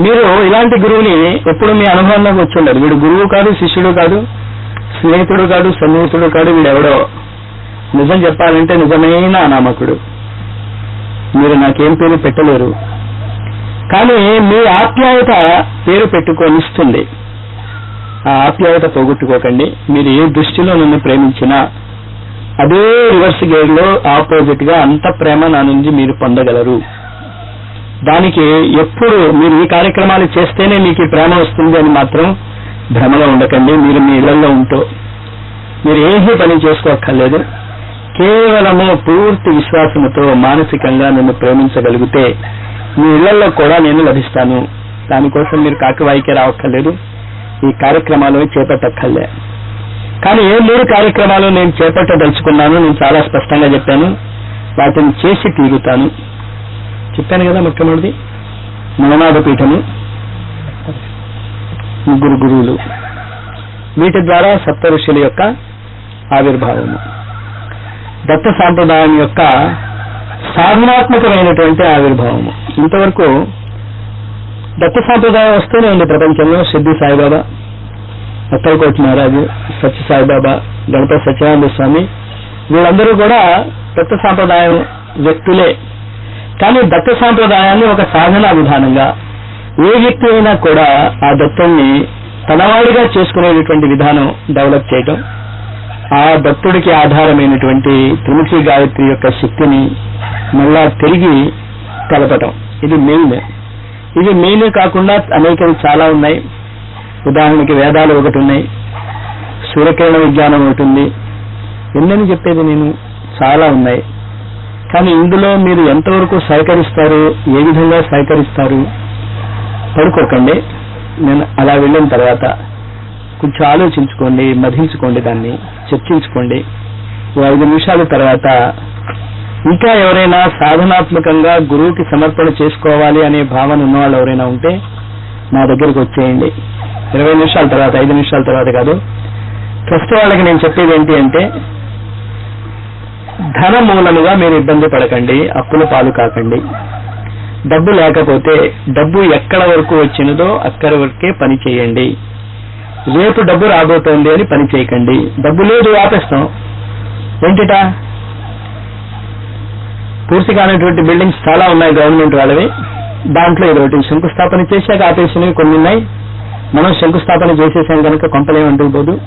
మీరు ఇలాంటి గురువుని ఎప్పుడు మీ అనుభవంలోకి వచ్చుండరు వీడు గురువు కాదు శిష్యుడు కాదు స్నేహితుడు కాదు సన్నిహితుడు కాదు వీడెవడో. నిజం చెప్పాలంటే నిజమైన అనామకుడు. మీరు నాకేం పేరు పెట్టలేరు. కానీ మీ ఆప్యాయత పేరు పెట్టుకొనిస్తుంది. ఆ ఆప్యాయత పోగొట్టుకోకండి. మీరు ఏ దృష్టిలో నన్ను ప్రేమించినా అదే రివర్స్ గేర్లో ఆపోజిట్గా అంత ప్రేమ నా నుంచి మీరు పొందగలరు. దానికి ఎప్పుడు మీరు ఈ కార్యక్రమాలు చేస్తేనే మీకు ఈ ప్రేమ వస్తుంది అని మాత్రం భ్రమలో ఉండకండి. మీరు మీ ఇళ్ళలో ఉంటూ మీరు ఏమీ పని చేసుకోక్కర్లేదు. కేవలము పూర్తి విశ్వాసముతో మానసికంగా నన్ను ప్రేమించగలిగితే మీ ఇళ్ళలో కూడా నేను లభిస్తాను. దానికోసం మీరు కాకివాయికి రావక్కర్లేదు. ఈ కార్యక్రమాలు చేపట్టక్కర్లే. కానీ ఏ మూడు కార్యక్రమాలు నేను చేపట్టదలుచుకున్నాను నేను చాలా స్పష్టంగా చెప్పాను. వాటిని చేసి తీరుతాను. చెప్పాను కదా మొట్టమొదటిది. మలనాథ పీఠము ముగ్గురు గురువులు. వీటి ద్వారా సప్త ఋషుల యొక్క ఆవిర్భావము. దత్త సాంప్రదాయం యొక్క సాధనాత్మకమైనటువంటి ఆవిర్భావము. ఇంతవరకు దత్త సాంప్రదాయం వస్తూనే ఉంది ప్రపంచంలో. సిద్ధి సాయిబాబా అత్తలకోటి మహారాజు సత్య సాయిబాబా గణపతి సత్యానంద స్వామి వీళ్ళందరూ కూడా దత్త సాంప్రదాయం వ్యక్తులే. కానీ దత్త సాంప్రదాయాన్ని ఒక సాధనా విధానంగా ఏ వ్యక్తి అయినా కూడా ఆ దత్తుణ్ణి తనవాడిగా చేసుకునేటటువంటి విధానం డెవలప్ చేయటం ఆ దత్తుడికి ఆధారమైనటువంటి త్రిముఖి గాయత్రి యొక్క శక్తిని మళ్ళా తిరిగి కలపటం ఇది మెయిన్. ఇది మెయిన్ కాకుండా అనేకవి చాలా ఉన్నాయి. ఉదాహరణకి వేదాలు ఒకటి ఉన్నాయి. సూర్యకిరణ విజ్ఞానం ఒకటి ఉంది. ఎన్నని చెప్పేది నేను? చాలా ఉన్నాయి. కానీ ఇందులో మీరు ఎంతవరకు సహకరిస్తారు ఏ విధంగా సహకరిస్తారు పడుకోకండి. నేను అలా వెళ్ళిన తర్వాత కొంచెం ఆలోచించుకోండి మధించుకోండి దాన్ని చర్చించుకోండి. ఓ ఐదు నిమిషాల తర్వాత ఇంకా ఎవరైనా సాధనాత్మకంగా గురువుకి సమర్పణ చేసుకోవాలి అనే భావన ఉన్నవాళ్ళు ఎవరైనా ఉంటే నా దగ్గరికి వచ్చేయండి. ఇరవై నిమిషాల తర్వాత ఐదు నిమిషాల తర్వాత కాదు. ఫస్ట్ వాళ్ళకి నేను చెప్పేది ఏంటి అంటే ధన మూలముగా మీరు ఇబ్బంది పడకండి అప్పుల పాలు కాకండి. డబ్బు లేకపోతే డబ్బు ఎక్కడ వరకు వచ్చినదో అక్కడి వరకే పని చేయండి. రేపు డబ్బు రాబోతోంది అని పని చేయకండి. డబ్బు లేదు ఆపేస్తాం. ఏంటిటా? పూర్తి కానటువంటి బిల్డింగ్స్ చాలా ఉన్నాయి గవర్నమెంట్ వాళ్ళవి. దాంట్లో ఇది ఒకటి శంకుస్థాపన చేశాక ఆపేసినవి కొన్ని ఉన్నాయి. మనం శంకుస్థాపన చేసేసాం కనుక కొంపలేమంటూ పోదు